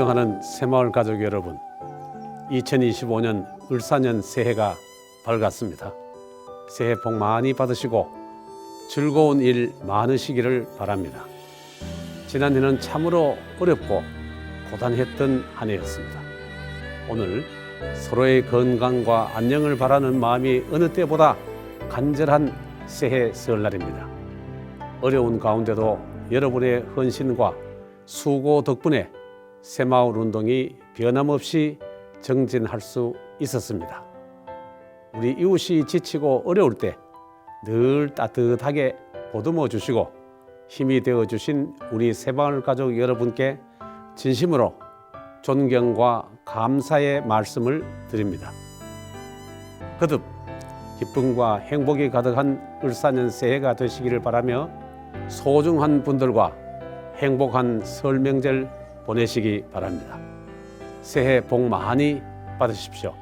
존경하는 새마을 가족 여러분, 2025년 을사년 새해가 밝았습니다. 새해 복 많이 받으시고 즐거운 일 많으시기를 바랍니다. 지난해는 참으로 어렵고 고단했던 한 해였습니다. 오늘 서로의 건강과 안녕을 바라는 마음이 어느 때보다 간절한 새해 설날입니다. 어려운 가운데도 여러분의 헌신과 수고 덕분에 새마을 운동이 변함없이 정진할 수 있었습니다. 우리 이웃이 지치고 어려울 때 늘 따뜻하게 보듬어 주시고 힘이 되어 주신 우리 새마을 가족 여러분께 진심으로 존경과 감사의 말씀을 드립니다. 거듭 기쁨과 행복이 가득한 을사년 새해가 되시기를 바라며 소중한 분들과 행복한 설 명절 보내시기 바랍니다. 새해 복 많이 받으십시오.